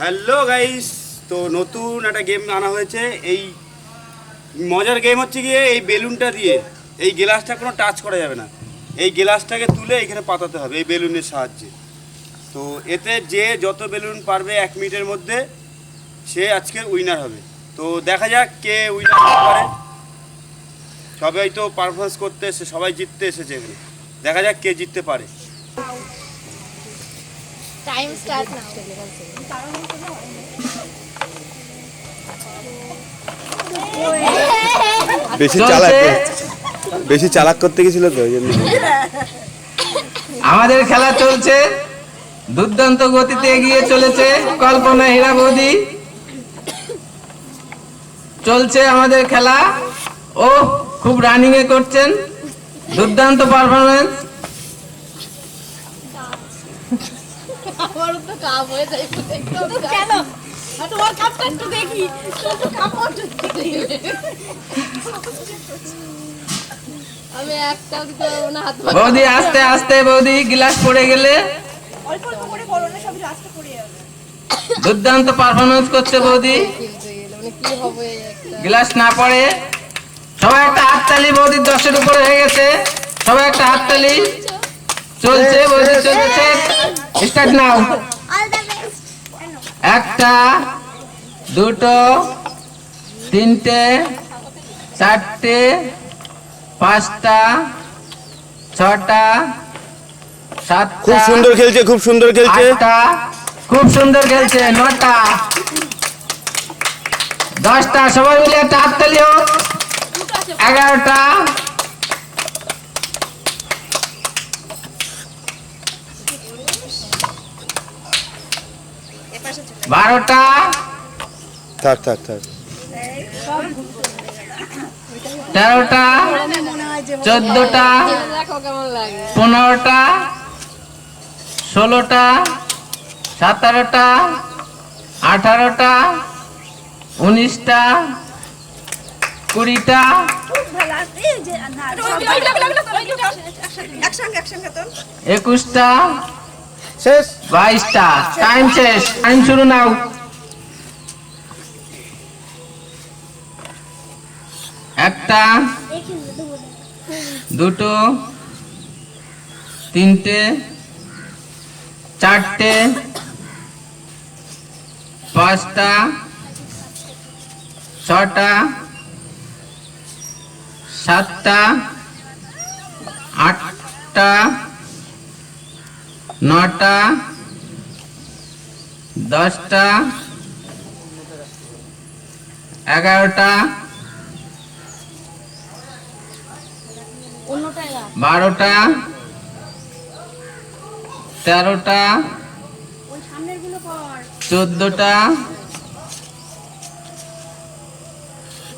Hello guys তো নতুন একটা গেম আনা হয়েছে। এই মজার গেম হচ্ছে গিয়ে এই বেলুনটা দিয়ে এই গ্লাসটা কোনো টাচ করা যাবে না। এই গ্লাসটাকে তুলে এখানে পাতাতে হবে, এই বেলুনের সাহায্যে। তো এতে যে যত বেলুন পারবে এক মিনিটের মধ্যে, সে আজকের উইনার হবে। তো দেখা যাক কে উইনার হতে পারে। সবাই তো পারফরমেন্স করতে এসে, সবাই জিততে এসেছে এখানে। দেখা যাক কে জিততে পারে। টাইম স্টার্ট নাও বেশি চালাক বেশি চালাক করতে গেছিল তো আমাদের খেলা চলছে। দুর্দান্ত গতিতে এগিয়ে চলেছে কল্পনা হীরাবতী চলছে আমাদের খেলা। ও খুব রানিং এ করছেন। দুর্দান্ত পারফরমেন্স আমারও তো কাপ হয়ে যায় কেন? তোমার কাপটা একটু দেখি। একটু কাপ আমি একটা না হাত বৌদি আস্তে আস্তে বৌদি গ্লাস পড়ে গেলে। অল্প অল্প করে করো না সব রাস্তা পড়ে যাবে। দুর্দান্ত পারফরমেন্স করছে বৌদি। গ্লাস না পড়ে। সবাই একটা হাততালি বৌদির দশের উপরে হয়ে গেছে। সবাই একটা হাততালি। চলছে বৌদি চলছে। স্টার্ট নাও একটা দুটো তিনটে চারটে পাঁচটা ছটা সাতটা খুব সুন্দর খেলছে খুব সুন্দর খেলছে। আটটা খুব সুন্দর খেলছে নটা। দশটা সবাই মিলে একটা হাততালি হোক। এগারোটা বারোটা। থাক থাক থাক। তেরোটা চোদ্দটা পনেরোটা ষোলোটা সতেরোটা আঠারোটা উনিশটা কুড়িটা। একুশটা শেষ? বাইশটা। টাইম শেষ। টাইম শুরু নাও। একটা, দুটো, তিনটে, চারটে, পাঁচটা, ছটা, সাতটা, আটটা নটা দশটা এগারোটা বারোটা তেরোটা চোদ্দটা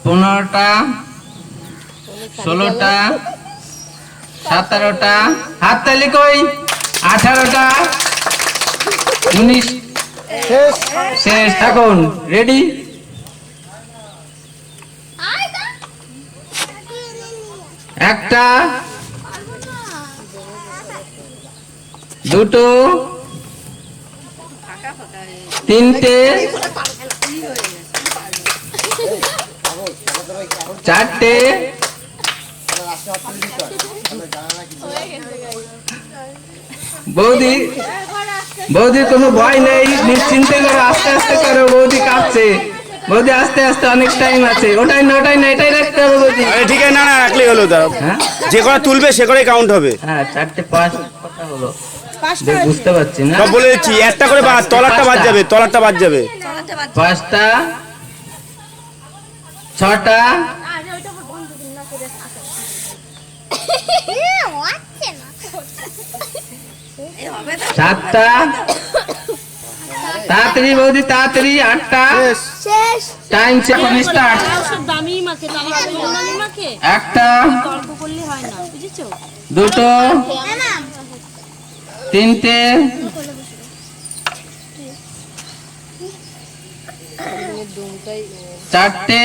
পনেরোটা ষোলোটা সতেরোটা। হাততালি কই? আঠারোটা। উনিশ। শেষ। শেষ। এখন রেডি একটা। দুটো। তিনটে। চারটে। বৌদি বৌদি কোনো ভয় নেই নিশ্চিন্তে করো আস্তে আস্তে করো বৌদি কাঁপছে বৌদি আস্তে আস্তে অনেক টাইম আছে। ওটাই না ওটাই না এটাই রাখতে হবে বৌদি। আরে ঠিক আছে না না রাখলেই হলো দাঁড়াও। হ্যাঁ? যে কটা তুলবে সে কটাই কাউন্ট হবে। হ্যাঁ চারটে পাঁচ কথা হলো? বুঝতে পারছি না? বলে দিচ্ছি একটা করে বাদ তলারটা বাদ যাবে তলারটা বাদ যাবে। পাঁচটা ছটা সাতটা। তাড়াতাড়ি বৌদি তাড়াতাড়ি আটটা। টাইম এখন স্টার্ট দামি দামি একটা। তর্ক করলে হয় না বুঝেছ? দুটো। তিনটে। চারটে।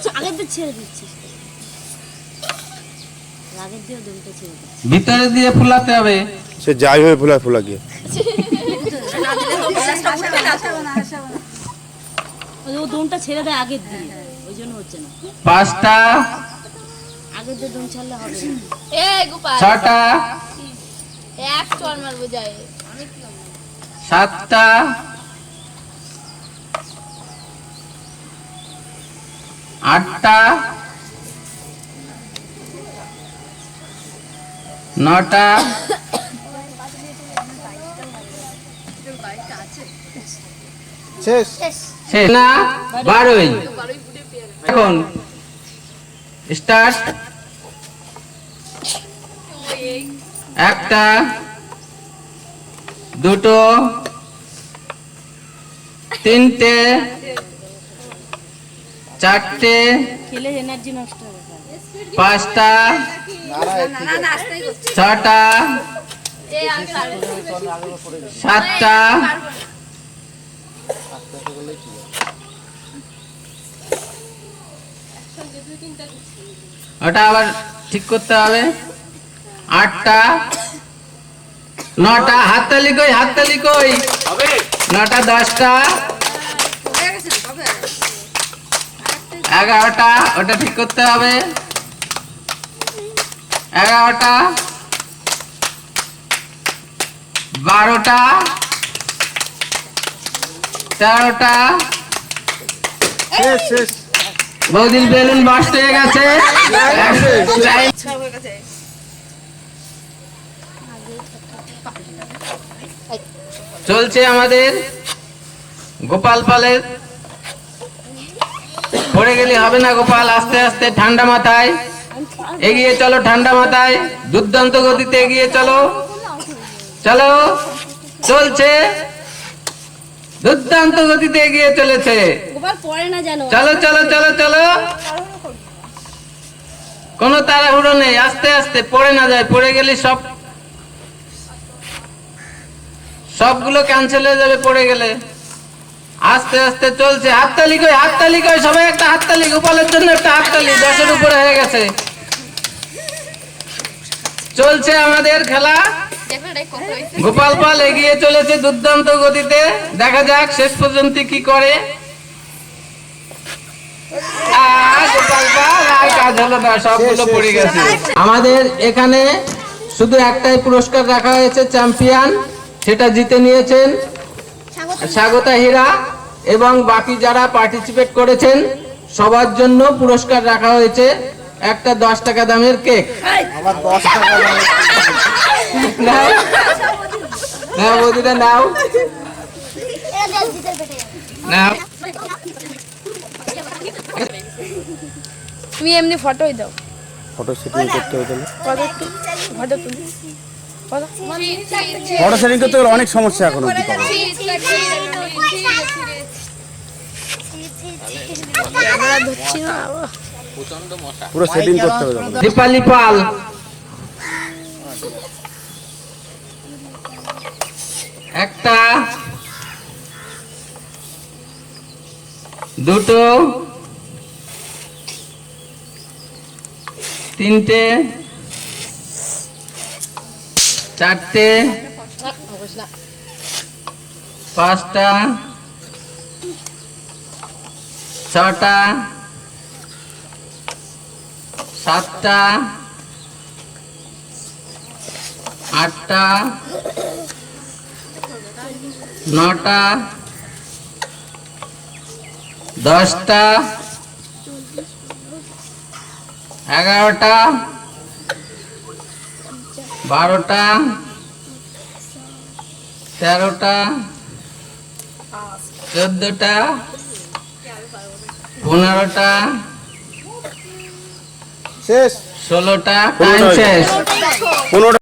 দিয়ে ছেড়ে দিচ্ছিস আগের দিয়ে দুমটা ছেড়ে দিচ্ছিস ভিতরে দিয়ে ফুলাতে হবে। সে যাই হয়ে ফুলা ফুলা গিয়ে। গ্লাসটা উঠবে না তো। ওই ও দোনটা ছেড়ে দেয় আগের দিয়ে। ওই জন্য হচ্ছে না। পাঁচটা। আগের দিয়ে দোন ছাড়লে হবে এ গোপাল। ছটা। এক চল মারবো যায় সাতটা। আটটা। নটা। না? বারোই। এখন। স্টার্ট একটা। দুটো। তিনটে। চারটে। খেলে এনার্জি নষ্ট হবে। পাঁচটা, ছটা, সাতটা, ওটা আবার ঠিক করতে হবে। আটটা, নটা, হাততালি কই হাততালি কই? নটা, দশটা, এগারোটা, ওটা ঠিক করতে হবে। এগারোটা বারোটা তেরোটা। বৌদির বেলুন বাস্ট সব হয়ে গেছে। চলছে আমাদের গোপাল পালের। পড়ে গেলে হবে না গোপাল আস্তে আস্তে ঠান্ডা মাথায়। এগিয়ে চলো ঠান্ডা মাথায়, দুর্দান্ত গতিতে এগিয়ে চলো। চলো, চলছে। দুর্দান্ত গতিতে এগিয়ে চলেছে। চলো চলো চলো চলো। কোনো তাড়াহুড়ো নেই, আস্তে আস্তে, পড়ে না যায়, পড়ে গেলে সব সবগুলো ক্যান্সেল হয়ে যাবে পড়ে গেলে। আস্তে আস্তে চলছে। হাততালি কই হাততালি কই, সবাই একটা হাততালি, গোপালের জন্য একটা হাততালি, দশের উপরে হয়ে গেছে। চলছে আমাদের খেলা। গোপাল পাল এগিয়ে চলেছে দুর্দান্ত গতিতে। দেখা যাক শেষ পর্যন্ত কি করে। আমাদের এখানে শুধু একটাই পুরস্কার রাখা হয়েছে চ্যাম্পিয়ন। সেটা জিতে নিয়েছেন স্বাগতা হীরা এবং বাকি যারা পার্টিসিপেট করেছেন সবার জন্য পুরস্কার রাখা হয়েছে। একটা দশ টাকা দামের কেক। দশ টাকা দামের নাও। নাও বৌদিটা নাও। নাও। তুমি এমনি ফটোই দাও। ফটো সেটিং করতে হতো ফটো ফটো ফটো। করতে গেলে অনেক সমস্যা এখন অব্দি পাবো পুরো সেটিং করতে হবে দীপালি পাল একটা। দুটো। তিনটে। চারটে। পাঁচটা। ছটা। সাতটা আটটা নটা দশটা এগারোটা বারোটা তেরোটা চোদ্দটা পনেরোটা শেষ। ষোলোটা টাইম শেষ। পনেরো